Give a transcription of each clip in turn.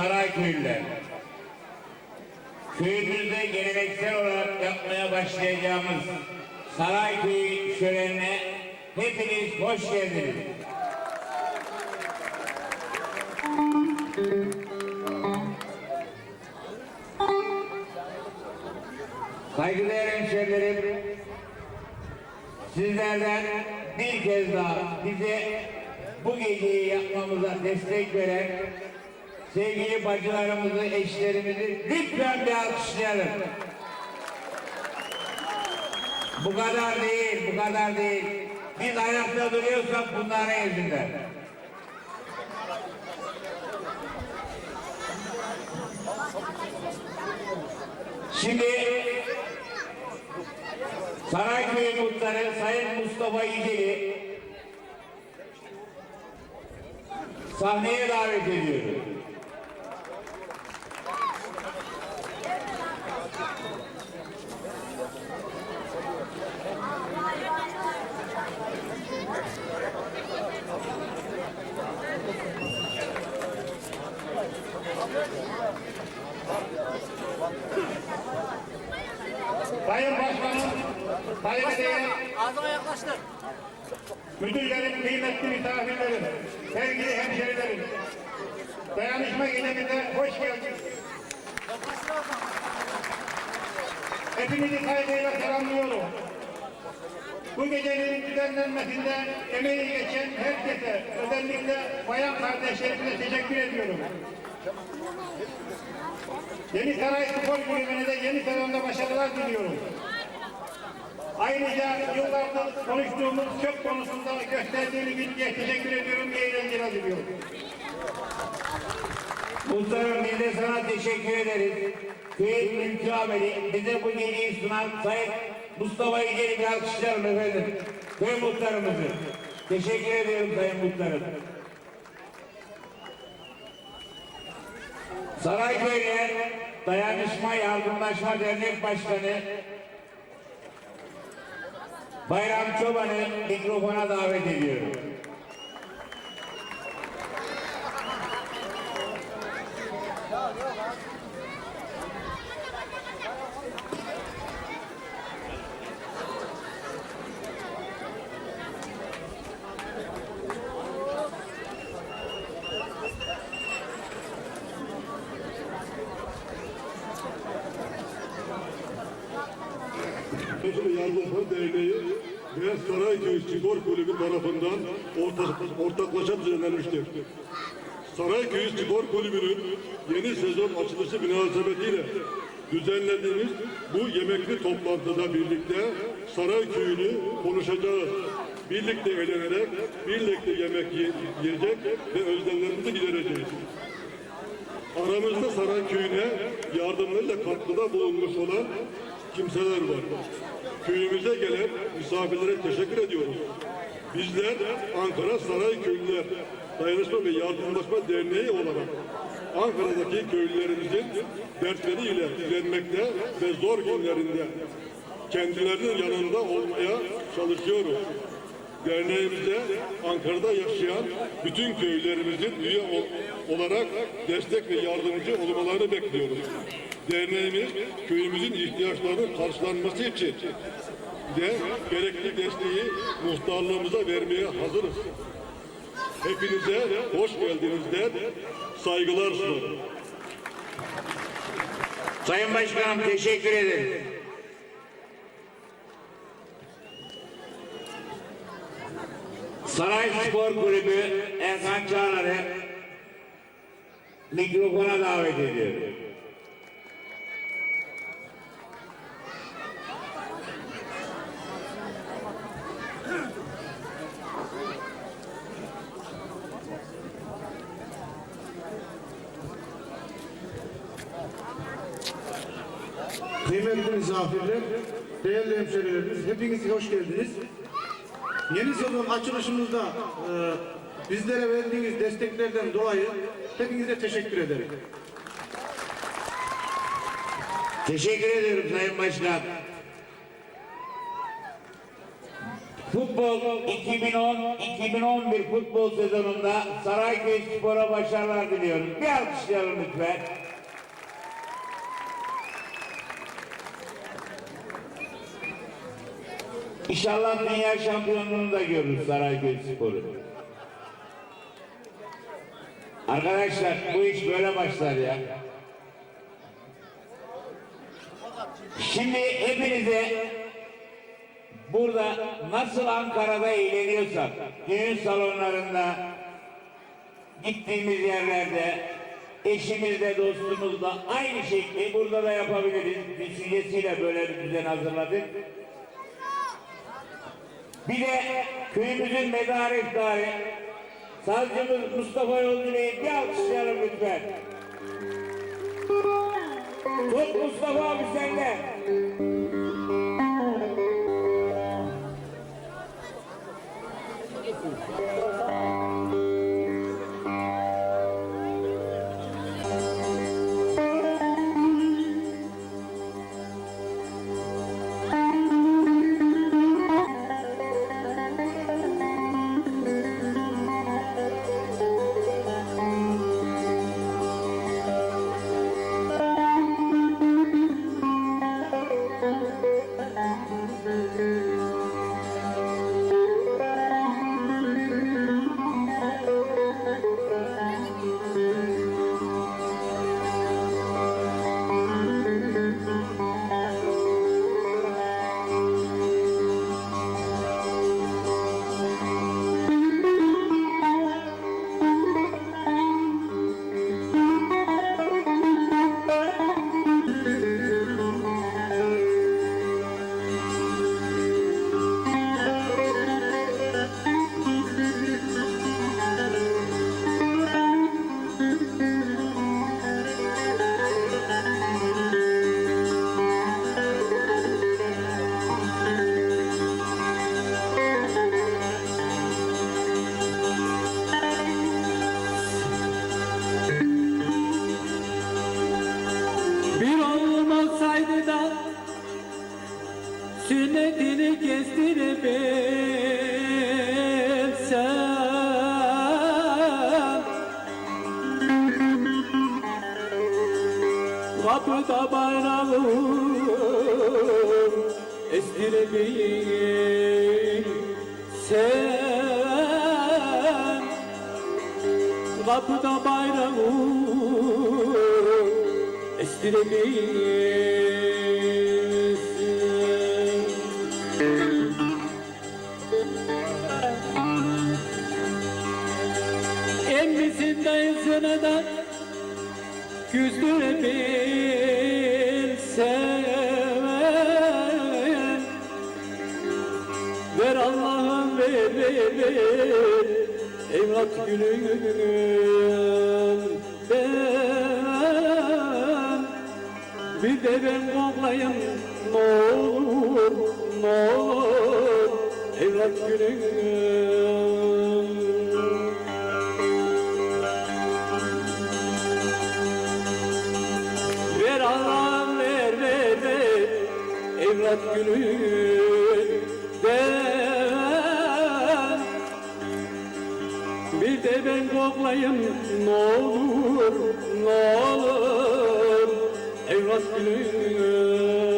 Sarayköylüler. Köyümüzde geleneksel olarak yapmaya başlayacağımız Sarayköy şölenine hepiniz hoş geldiniz. Saygıdeğer hemşehrilerim, sizlerden bir kez daha bize bu geceyi yapmamıza destek veren sevgili bacılarımızı, eşlerimizi lütfen bir alkışlayalım. Bu kadar değil, bu kadar değil. Biz ayakta duruyorsak bunların yüzünden. Şimdi Sarayköy Muhtarı Sayın Mustafa İceli sahneye davet ediyorum. Sayın Başkanım, Bey'in, Ağzına yaklaştır. müdürlerim, kıymetli misafirlerim, sevgili hemşerilerim, dayanışma gecemize hoş geldiniz. Hepinizi saygıyla selamlıyorum. Bu gecenin düzenlenmesinde emeği geçen herkese, özellikle bayan kardeşlerime teşekkür ediyorum. Yeni Spor Kulübü'ne de yeni sezonda başarılar diliyorum. Ayrıca yıllardır konuştuğumuz çöp konusunda gösterdiğiniz bilgiye teşekkür ediyorum. İyi eğlenceler diliyorum. Muhtarım biz de sana teşekkür ederiz. Köyün mülkü ameli bize bu geceyi sunan Sayın Mustafa İceli bir alkışlayalım efendim. Köy muhtarımızı. Teşekkür ediyorum Sayın Muhtarım. Sarayköy'e Dayanışma Yardımlaşma Dernek Başkanı Bayram Çoban'ı mikrofona davet ediyorum. Sözlü Yardımcı Derneği ve Spor Kulübü tarafından ortak, ortaklaşa düzenlenmiştir. Sarayköy Spor Kulübü'nün yeni sezon açılışı münasebetiyle düzenlediğimiz bu yemekli toplantıda birlikte Sarayköy'ünü konuşacağız. Birlikte eğlenerek, birlikte yemek ye- yiyecek ve özlemlerimizi gidereceğiz. Aramızda Sarayköy'üne yardımlarıyla katkıda bulunmuş olan kimseler var. Köyümüze gelen misafirlere teşekkür ediyoruz. Bizler Ankara Sarayköylüler Dayanışma ve Yardımlaşma Derneği olarak Ankara'daki köylülerimizin dertleriyle ilgilenmekte ve zor günlerinde kendilerinin yanında olmaya çalışıyoruz. Derneğimize Ankara'da yaşayan bütün köylerimizin üye ol- olarak destek ve yardımcı olmalarını bekliyoruz. Derneğimiz köyümüzün ihtiyaçlarının karşılanması için de gerekli desteği muhtarlığımıza vermeye hazırız. Hepinize hoş geldiniz der, saygılar sunarım. Sayın Başkanım teşekkür ederim. Saray Spor Kulübü Erkan Çağlar'ı mikrofona davet ediyorum. Kıymetli misafirler, değerli hemşehrilerimiz, hepiniz hoş geldiniz. Yeni sezon açılışımızda e, bizlere verdiğiniz desteklerden dolayı hepinize teşekkür ederim. Teşekkür ediyorum Sayın Başkan. Futbol 2010-2011 futbol sezonunda Sarayköy Spor'a başarılar diliyorum. Bir alkışlayalım lütfen. İnşallah dünya şampiyonluğunu da görürüz Sarayköy Spor'u. Arkadaşlar bu iş böyle başlar ya. Şimdi hepinize burada nasıl Ankara'da eğleniyorsak, düğün salonlarında, gittiğimiz yerlerde, eşimizle, dostumuzla aynı şekli burada da yapabiliriz. Düşüncesiyle böyle bir düzen hazırladık. Bir de köyümüzün medarı iftarı, sazcımız Mustafa Yolcu Bey'i bir alkışlayalım lütfen. Tut Mustafa abi sende. Sünnetini kestirebilsem Kapıda bayrağım estirebilsem Kapıda bayrağım estirebilsem Da küzdürebilsem Ver Allah'ım ver ver ver Evlat gülüm ben Bir de ben koklayayım ne olur ne olur Evlat gülüm Bir de ben koklayayım ne olur ne olur. Evlat gülünden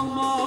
Mama.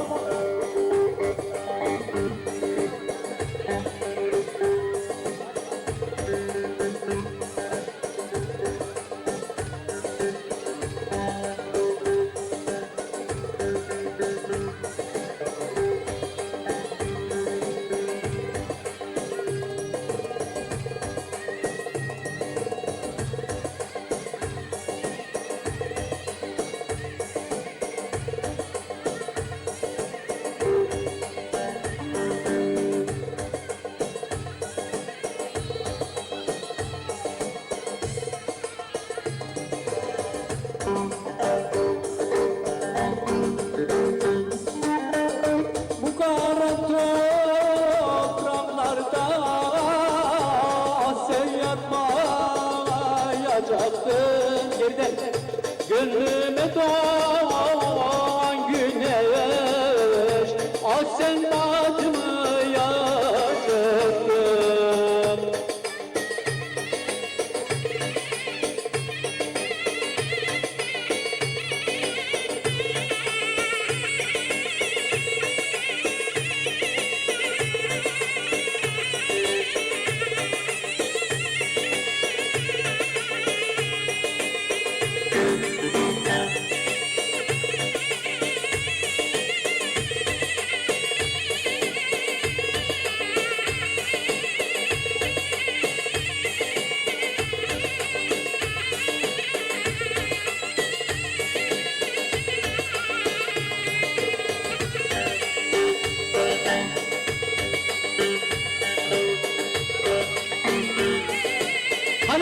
번. acı attın geriden. Gönlüme doğar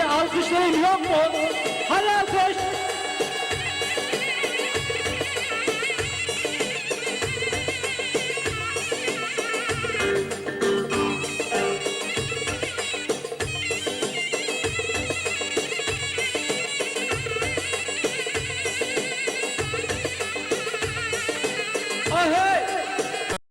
Hadi alkışlayın yok mu?